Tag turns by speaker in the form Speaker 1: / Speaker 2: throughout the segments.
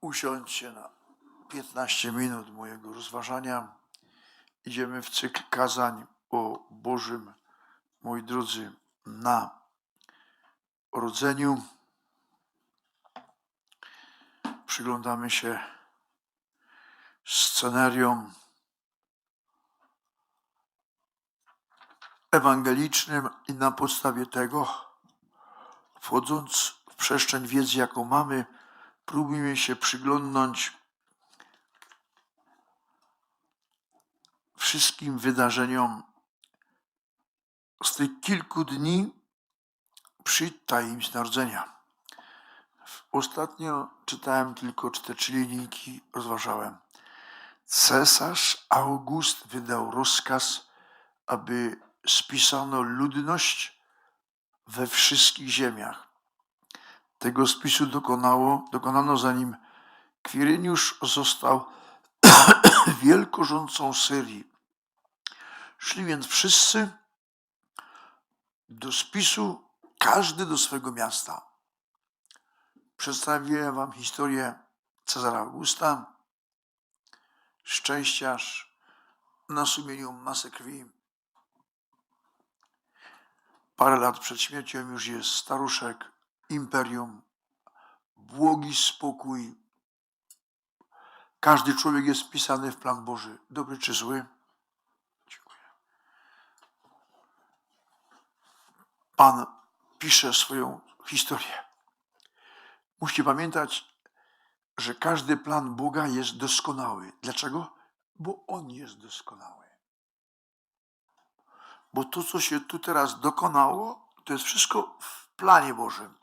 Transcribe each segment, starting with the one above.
Speaker 1: usiądźcie na 15 minut mojego rozważania. Idziemy w cykl kazań o Bożym, moi drodzy, na rodzeniu. Przyglądamy się scenariom ewangelicznym i na podstawie tego, wchodząc w przestrzeń wiedzy, jaką mamy, próbujemy się przyglądnąć wszystkim wydarzeniom z tych kilku dni przy tajemnicy narodzenia. Ostatnio czytałem tylko te trzy linijki, rozważałem. Cesarz August wydał rozkaz, aby spisano ludność we wszystkich ziemiach. Tego spisu dokonało, dokonano zanim Kwiryniusz został wielkorządcą Syrii. Szli więc wszyscy do spisu, każdy do swego miasta. Przedstawiłem wam historię Cezara Augusta, szczęściarz, na sumieniu masę krwi. Parę lat przed śmiercią już jest staruszek, imperium, błogi spokój. Każdy człowiek jest wpisany w plan Boży, dobry czy zły. Dziękuję. Pan pisze swoją historię. Musicie pamiętać, że każdy plan Boga jest doskonały. Dlaczego? Bo On jest doskonały. Bo to, co się tu teraz dokonało, to jest wszystko w planie Bożym.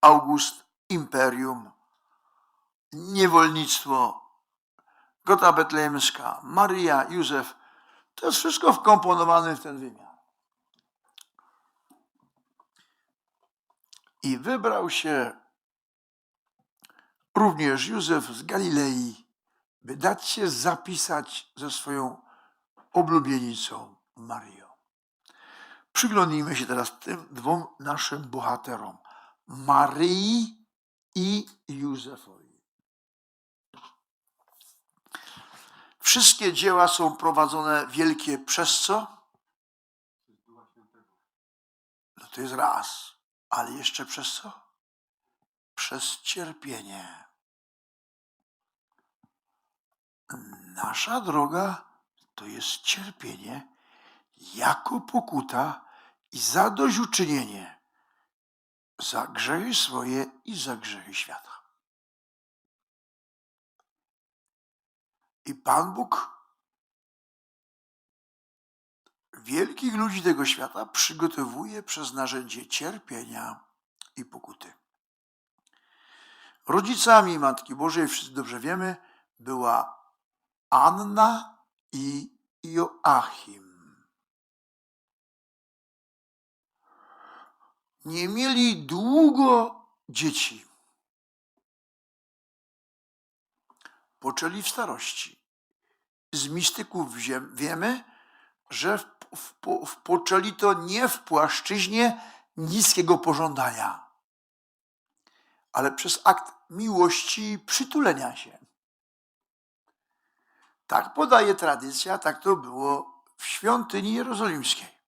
Speaker 1: August, imperium, niewolnictwo, Gota Betlejemska, Maria, Józef, to jest wszystko wkomponowane w ten wymiar. I wybrał się również Józef z Galilei, by dać się zapisać ze swoją oblubienicą Marią. Przyglądnijmy się teraz tym dwóm naszym bohaterom, Maryi i Józefowi. Wszystkie dzieła są prowadzone wielkie przez co? No to jest raz, ale jeszcze przez co? Przez cierpienie. Nasza droga to jest cierpienie jako pokuta i zadośćuczynienie za grzechy swoje i za grzechy świata. I Pan Bóg wielkich ludzi tego świata przygotowuje przez narzędzie cierpienia i pokuty. Rodzicami Matki Bożej, wszyscy dobrze wiemy, była Anna i Joachim. Nie mieli długo dzieci. Poczęli w starości. Z mistyków wiem- wiemy, że w, w, w, poczęli to nie w płaszczyźnie niskiego pożądania, ale przez akt miłości i przytulenia się. Tak podaje tradycja, tak to było w świątyni jerozolimskiej.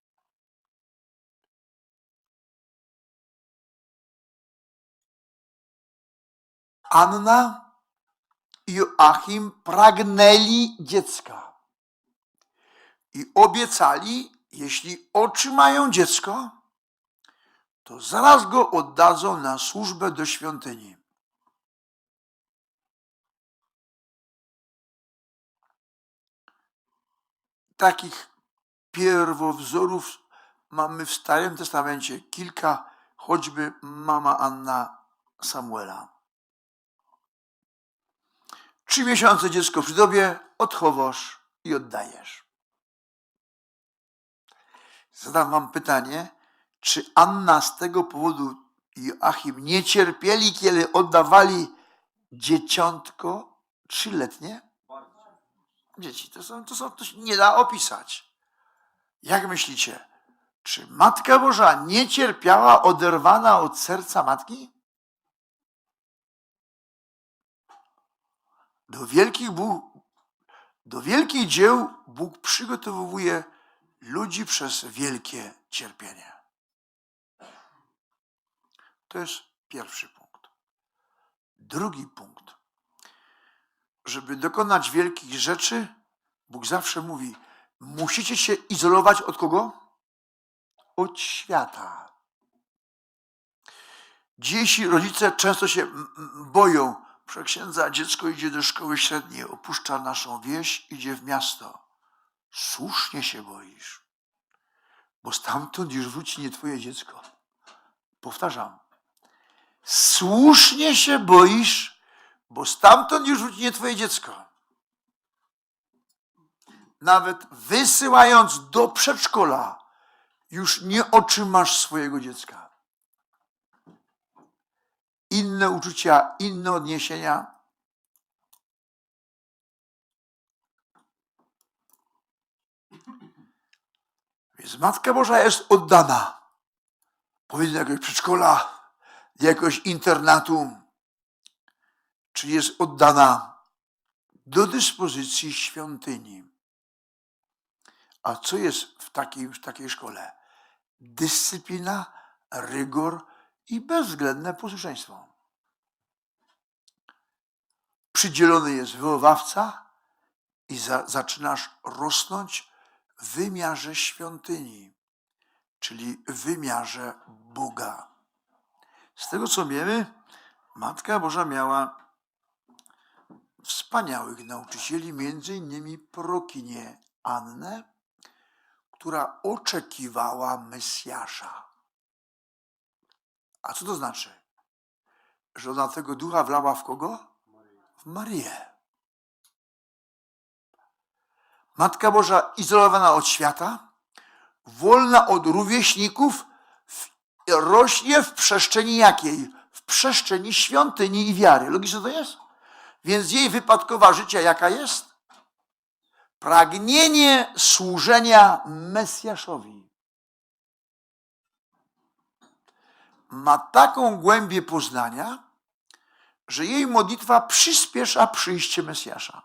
Speaker 1: Anna i Joachim pragnęli dziecka i obiecali, jeśli otrzymają dziecko, to zaraz go oddadzą na służbę do świątyni. Takich pierwowzorów mamy w Starym Testamencie kilka, choćby mama Anna Samuela. Trzy miesiące dziecko przy tobie odchowasz i oddajesz. Zadam wam pytanie, czy Anna z tego powodu i Joachim nie cierpieli, kiedy oddawali dzieciątko trzyletnie? Dzieci, to są, to są, to się nie da opisać. Jak myślicie, czy Matka Boża nie cierpiała oderwana od serca matki? Do wielkich, Bóg, do wielkich dzieł Bóg przygotowuje ludzi przez wielkie cierpienie. To jest pierwszy punkt. Drugi punkt. Żeby dokonać wielkich rzeczy, Bóg zawsze mówi: musicie się izolować od kogo? Od świata. Dzieci, rodzice często się boją. Proszę księdza, dziecko idzie do szkoły średniej, opuszcza naszą wieś, idzie w miasto. Słusznie się boisz, bo stamtąd już wróci nie twoje dziecko. Powtarzam. Słusznie się boisz, bo stamtąd już wróci nie twoje dziecko. Nawet wysyłając do przedszkola, już nie otrzymasz swojego dziecka. Inne uczucia, inne odniesienia. Więc Matka Boża jest oddana. Powiedzmy do jakiegoś przedszkola, jakiegoś internatu, czy jest oddana do dyspozycji świątyni. A co jest w takiej, w takiej szkole? Dyscyplina, rygor i bezwzględne posłuszeństwo. Przydzielony jest wychowawca i za, zaczynasz rosnąć w wymiarze świątyni, czyli w wymiarze Boga. Z tego co wiemy, Matka Boża miała wspaniałych nauczycieli, między innymi prokinię Annę, która oczekiwała Mesjasza. A co to znaczy? Że ona tego ducha wlała w kogo? W Marię. Matka Boża izolowana od świata, wolna od rówieśników, rośnie w przestrzeni jakiej? W przestrzeni świątyni i wiary. Logiczne to jest? Więc jej wypadkowa życia jaka jest? Pragnienie służenia Mesjaszowi. Ma taką głębię poznania, że jej modlitwa przyspiesza przyjście Mesjasza.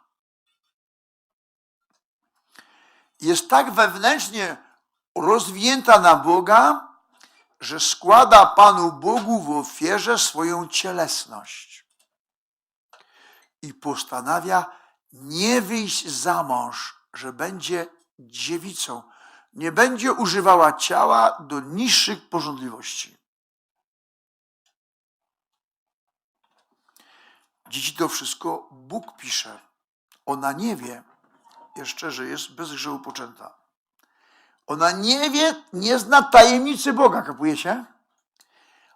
Speaker 1: Jest tak wewnętrznie rozwinięta na Boga, że składa Panu Bogu w ofierze swoją cielesność i postanawia nie wyjść za mąż, że będzie dziewicą, nie będzie używała ciała do niższych porządliwości. Dzieci to wszystko Bóg pisze. Ona nie wie jeszcze, że jest bez grzechu poczęta. Ona nie wie, nie zna tajemnicy Boga, kapujecie?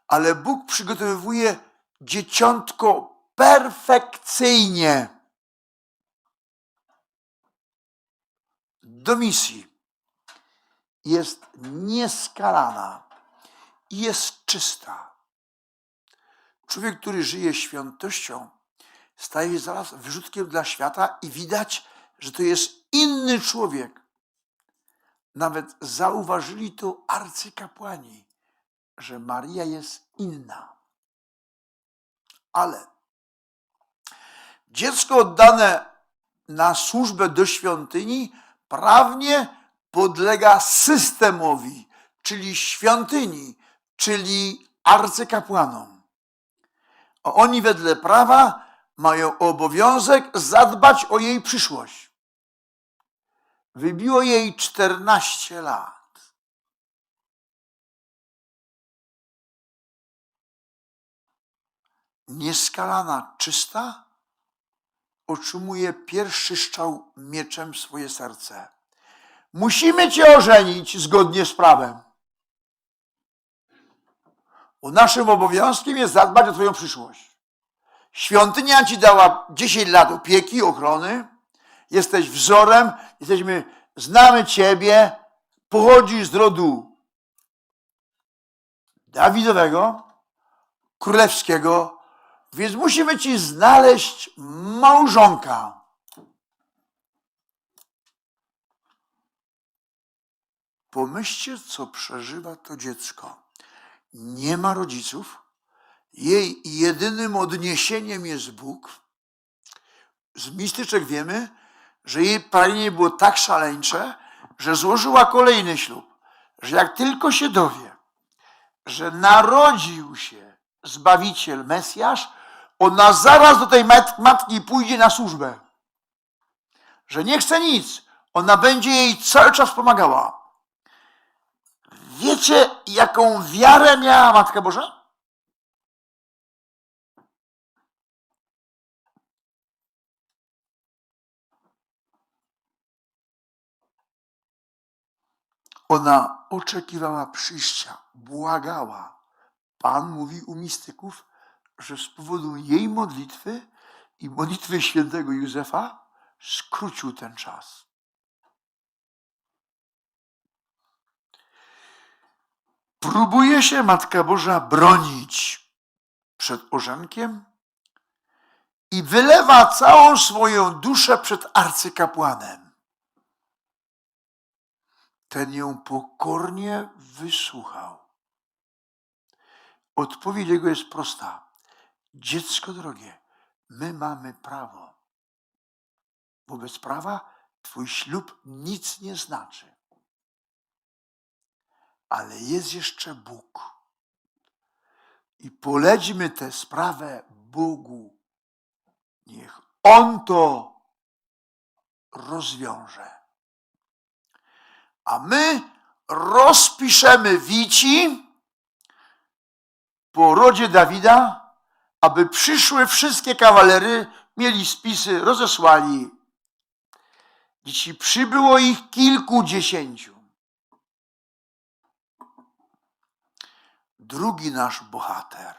Speaker 1: Ale Bóg przygotowuje dzieciątko perfekcyjnie do misji. Jest nieskalana i jest czysta. Człowiek, który żyje świętością, staje się zaraz wyrzutkiem dla świata i widać, że to jest inny człowiek. Nawet zauważyli to arcykapłani, że Maria jest inna. Ale dziecko oddane na służbę do świątyni prawnie podlega systemowi, czyli świątyni, czyli arcykapłanom. A oni wedle prawa mają obowiązek zadbać o jej przyszłość. Wybiło jej 14 lat. Nieskalana, czysta, otrzymuje pierwszy strzał mieczem w swoje serce. Musimy cię ożenić zgodnie z prawem. Bo naszym obowiązkiem jest zadbać o twoją przyszłość. Świątynia ci dała 10 lat opieki, ochrony. Jesteś wzorem, jesteśmy, znamy ciebie, pochodzisz z rodu Dawidowego, królewskiego, więc musimy ci znaleźć małżonka. Pomyślcie, co przeżywa to dziecko. Nie ma rodziców. Jej jedynym odniesieniem jest Bóg. z mistyczek wiemy, że jej pragnienie było tak szaleńcze, że złożyła kolejny ślub, że jak tylko się dowie, że narodził się Zbawiciel, Mesjasz, ona zaraz do tej mat- matki pójdzie na służbę. Że nie chce nic, ona będzie jej cały czas pomagała. Wiecie, jaką wiarę miała Matka Boża? Ona oczekiwała przyjścia, błagała. Pan mówi u mistyków, że z powodu jej modlitwy i modlitwy świętego Józefa skrócił ten czas. Próbuje się Matka Boża bronić przed orzenkiem i wylewa całą swoją duszę przed arcykapłanem. Ten ją pokornie wysłuchał. Odpowiedź jego jest prosta. Dziecko drogie, my mamy prawo. Wobec prawa twój ślub nic nie znaczy. Ale jest jeszcze Bóg. I polećmy tę sprawę Bogu. Niech On to rozwiąże. A my rozpiszemy wici po rodzie Dawida, aby przyszły wszystkie kawalery, mieli spisy, rozesłali. Dzieci przybyło ich kilkudziesięciu. Drugi nasz bohater,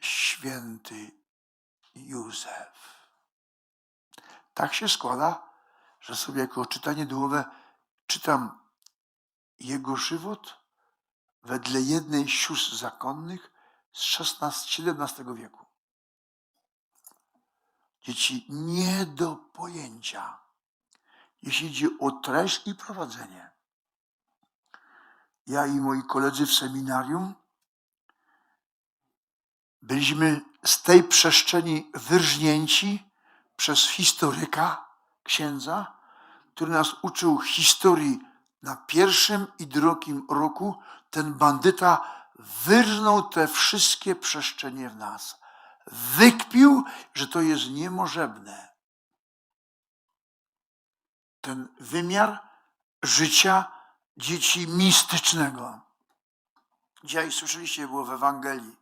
Speaker 1: święty Józef. Tak się składa, że sobie jako czytanie duchowe czytam jego żywot wedle jednej z sióstr zakonnych z XVI-XVII wieku. Dzieci nie do pojęcia, jeśli idzie o treść i prowadzenie. Ja i moi koledzy w seminarium byliśmy z tej przestrzeni wyrżnięci przez historyka, księdza, który nas uczył historii na pierwszym i drugim roku. Ten bandyta wyrżnął te wszystkie przestrzenie w nas. Wykpił, że to jest niemożebne. Ten wymiar życia dzieci mistycznego. Dzisiaj słyszeliście, było w Ewangelii.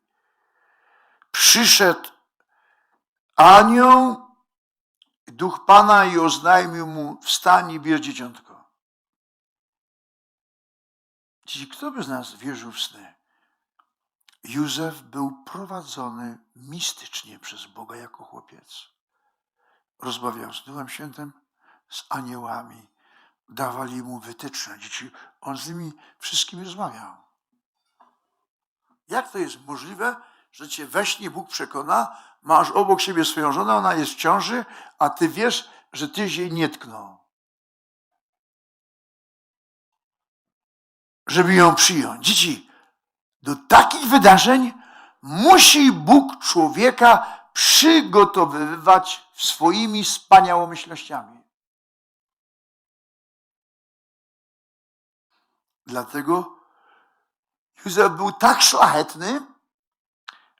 Speaker 1: Przyszedł anioł, duch Pana i oznajmił mu, wstań i bierz dzieciątko. Dziś kto by z nas wierzył w sny? Józef był prowadzony mistycznie przez Boga jako chłopiec. Rozmawiał z Duchem Świętym, z aniołami. Dawali mu wytyczne. Dzieci, on z nimi wszystkimi rozmawiał. Jak to jest możliwe, że cię we śnie Bóg przekona, masz obok siebie swoją żonę, ona jest w ciąży, a ty wiesz, że tyś jej nie tknął. Żeby ją przyjąć. Dzieci, do takich wydarzeń musi Bóg człowieka przygotowywać swoimi wspaniałomyślnościami. Dlatego Józef był tak szlachetny,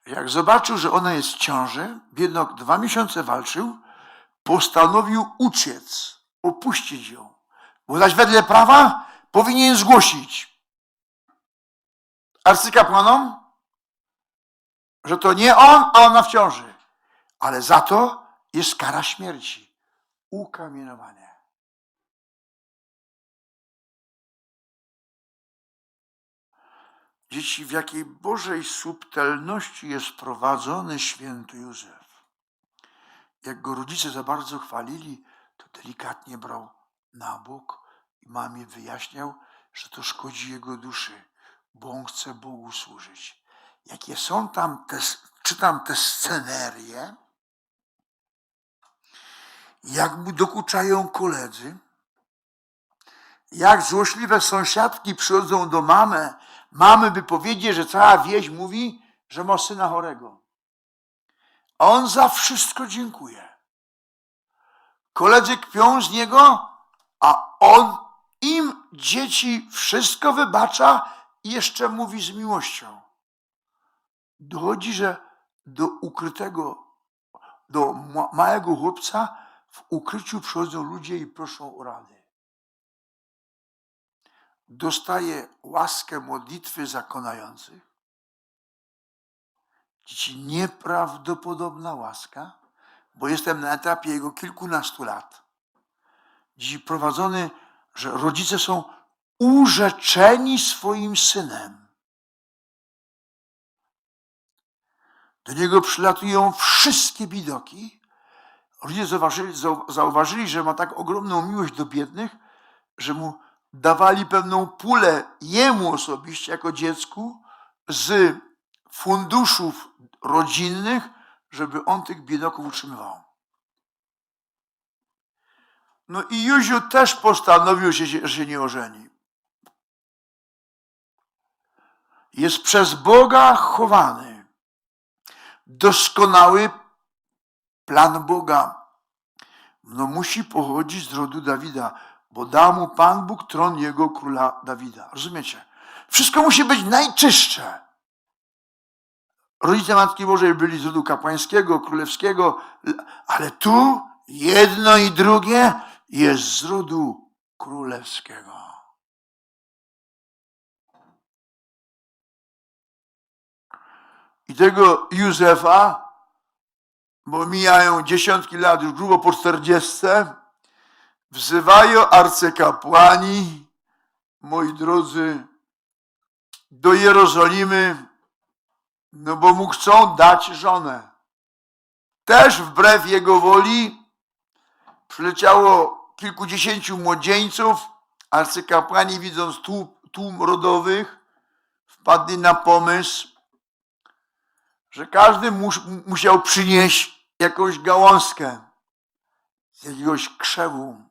Speaker 1: jak zobaczył, że ona jest w ciąży, biednok dwa miesiące walczył, postanowił uciec, opuścić ją. Bo zaś wedle prawa powinien zgłosić arcykapłanom, że to nie on, a ona w ciąży. Ale za to jest kara śmierci. Ukamienowanie. Dzieci, w jakiej Bożej subtelności jest prowadzony święty Józef. Jak go rodzice za bardzo chwalili, to delikatnie brał na bok i mamie wyjaśniał, że to szkodzi jego duszy, bo on chce Bogu służyć. Jakie są tam te, czytam te scenerie, jak mu dokuczają koledzy, jak złośliwe sąsiadki przychodzą do mamy, mamy by powiedzieć, że cała wieś mówi, że ma syna chorego. on za wszystko dziękuje. Koledzy kpią z niego, a on im dzieci wszystko wybacza i jeszcze mówi z miłością. Dochodzi, że do ukrytego, do ma- małego chłopca w ukryciu przychodzą ludzie i proszą o radę. Dostaje łaskę modlitwy zakonających. Dzieci, nieprawdopodobna łaska, bo jestem na etapie jego kilkunastu lat. Dziś prowadzony, że rodzice są urzeczeni swoim synem. Do niego przylatują wszystkie bidoki. Rodzice zauważyli, zau- zauważyli, że ma tak ogromną miłość do biednych, że mu dawali pewną pulę jemu osobiście jako dziecku z funduszów rodzinnych, żeby on tych biedaków utrzymywał. No i Józiu też postanowił, że się, że się nie ożeni. Jest przez Boga chowany. Doskonały plan Boga. No musi pochodzić z rodu Dawida, bo da mu Pan Bóg tron jego króla Dawida. Rozumiecie? Wszystko musi być najczystsze. Rodzice Matki Bożej byli z rodu kapłańskiego, królewskiego, ale tu jedno i drugie jest z rodu królewskiego. I tego Józefa, bo mijają dziesiątki lat, już grubo po czterdziestce, wzywają arcykapłani, moi drodzy, do Jerozolimy, no bo mu chcą dać żonę. Też wbrew jego woli przyleciało kilkudziesięciu młodzieńców. Arcykapłani, widząc tłum, tłum rodowych, wpadli na pomysł, że każdy mus, musiał przynieść jakąś gałązkę z jakiegoś krzewu.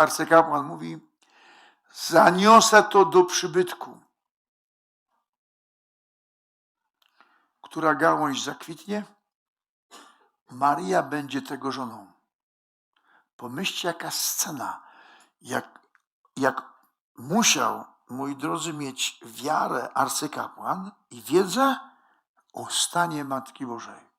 Speaker 1: Arcykapłan mówi, zaniosę to do przybytku. która gałąź zakwitnie, Maria będzie tego żoną. Pomyślcie, jaka scena, jak, jak musiał, moi drodzy, mieć wiarę arcykapłan i wiedzę o stanie Matki Bożej.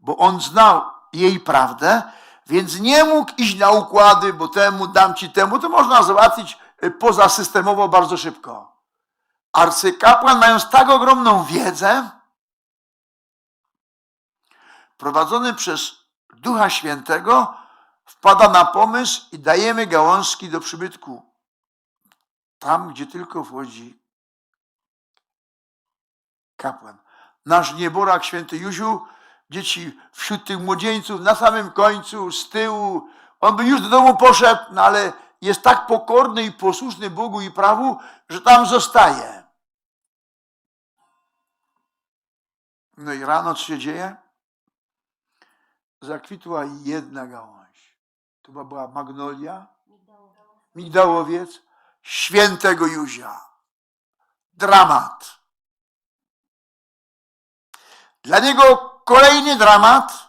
Speaker 1: Bo on znał jej prawdę, więc nie mógł iść na układy, bo temu dam ci temu, to można załatwić y, pozasystemowo bardzo szybko. Arcykapłan, mając tak ogromną wiedzę, prowadzony przez Ducha Świętego, wpada na pomysł i dajemy gałązki do przybytku. Tam, gdzie tylko wchodzi kapłan. Nasz nieborak, święty Józiu, dzieci wśród tych młodzieńców, na samym końcu, z tyłu. On by już do domu poszedł, no ale jest tak pokorny i posłuszny Bogu i prawu, że tam zostaje. No i rano co się dzieje? zakwitła jedna gałąź. To była- magnolia, migdałowiec, świętego Józia. Dramat. Dla niego kolejny dramat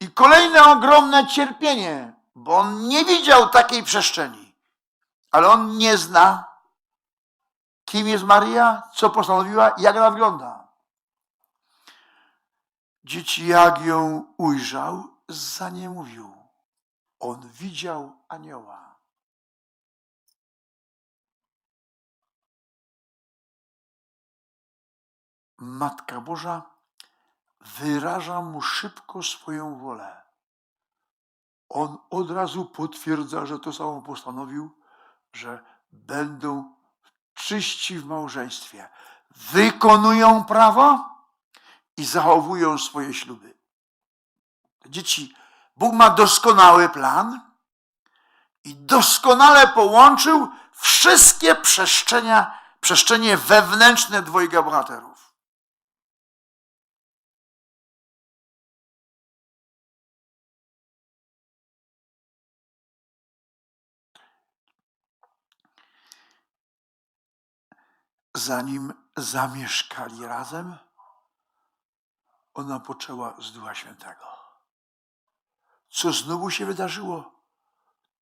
Speaker 1: i kolejne ogromne cierpienie, bo on nie widział takiej przestrzeni. Ale on nie zna, kim jest Maria, co postanowiła jak ona wygląda. Dzieci, jak ją ujrzał, zaniemówił. On widział anioła. Matka Boża wyraża mu szybko swoją wolę. On od razu potwierdza, że to samo postanowił, że będą czyści w małżeństwie. Wykonują prawo i zachowują swoje śluby. Dzieci, Bóg ma doskonały plan i doskonale połączył wszystkie przestrzenia, przestrzenie wewnętrzne dwojga bohaterów. Zanim zamieszkali razem, ona poczęła z Ducha Świętego. Co znowu się wydarzyło,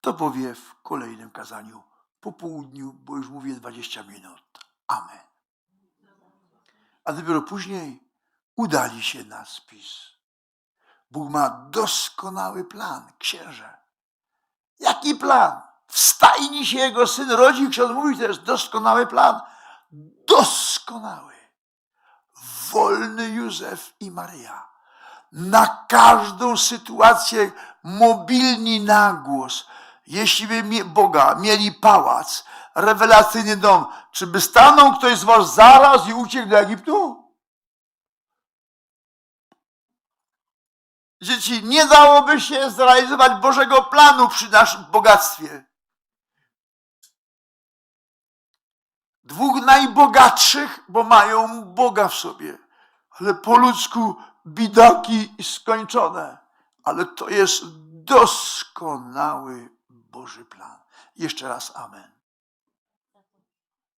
Speaker 1: to powie w kolejnym kazaniu po południu, bo już mówię 20 minut. Amen. A dopiero później udali się na spis. Bóg ma doskonały plan, księże. Jaki plan? W stajni się jego syn rodzi, ksiądz mówi, to jest doskonały plan. Doskonały. Wolny Józef i Maryja. Na każdą sytuację mobilni na głos. Jeśli by Boga mieli pałac, rewelacyjny dom, czy by stanął ktoś z was zaraz i uciekł do Egiptu? Dzieci, nie dałoby się zrealizować Bożego planu przy naszym bogactwie. Dwóch najbogatszych, bo mają Boga w sobie, ale po ludzku bidaki skończone. Ale to jest doskonały Boży plan. Jeszcze raz amen.